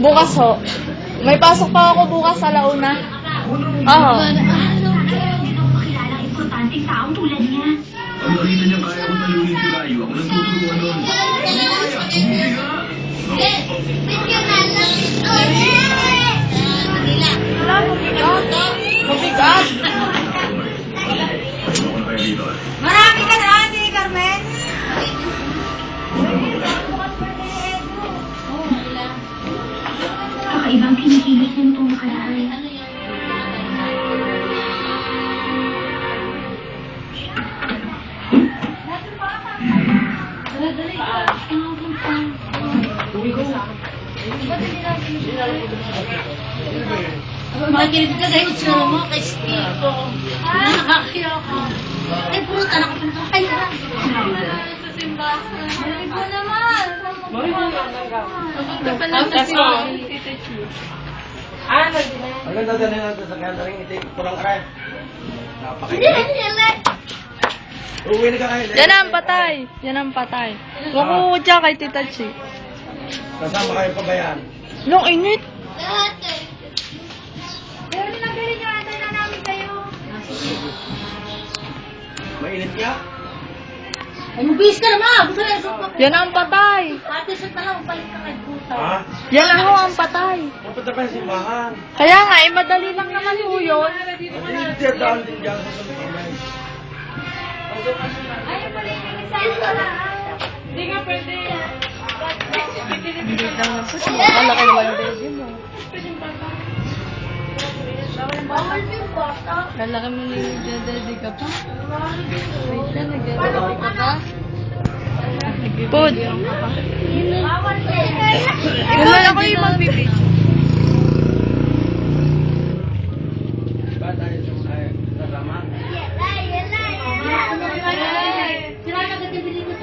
Bukas ho. May pasok pa ako bukas sa launa. Oo. Taong tulad niya. Kaya ko talunin si Rayo, ako nang tutulungan nun. Kaya, humubi Kakaibang kinikilos ng itong nakaraan. Makikinig ka sa itsura mo kay Steve. Nakakakiyo ko. Ay, pumunta na ka na. Sa simbahan. Ay, po naman. Ganda din natin sa gathering ito, kurang aray. Hindi na, hindi na. Uwi na ka kayo. Yan ang patay. Yan ang patay. Makukudya kay Tita Chi. Kasama kayo pa ba yan? Init. Na namin kayo. Mainit niya? Ay, mabis ka naman. Gusto na yung mo. Yan ang patay. Ate, shoot na lang. Palit ka kay Buta. Ha? Yan ang ho ang patay. Napunta pa yung simbahan. Kaya nga, eh, madali lang naman ho yun. Hindi, daan din dyan sa Pilipinas. Ay, pala yung isa. Hindi lang na po. Malaki naman yung bata. Kalaki mo na yung dadadi ka pa. Wait lang, nagdadadi ka pa. Pod. Wala ako yung magbibig.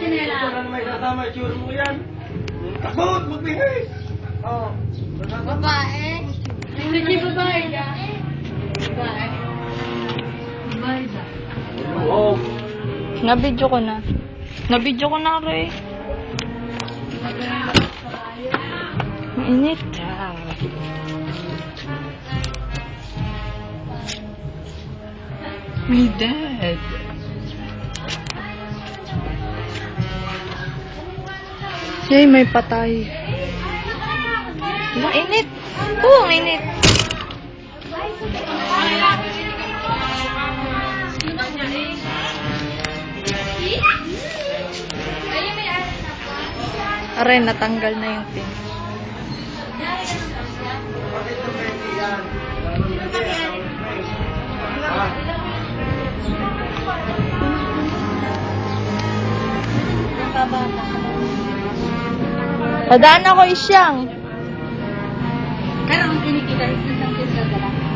Na na. Takot, magbihis! Oo. Babae. Hindi Nabidyo ko na. Nabidyo ko na, Ray. Mainit. My dad. Yay, may patay. Ang init. Oo, ang init. Aray, natanggal na yung pin. Padaan ako isyang. Pero ang kinikita, hindi lang sa dala.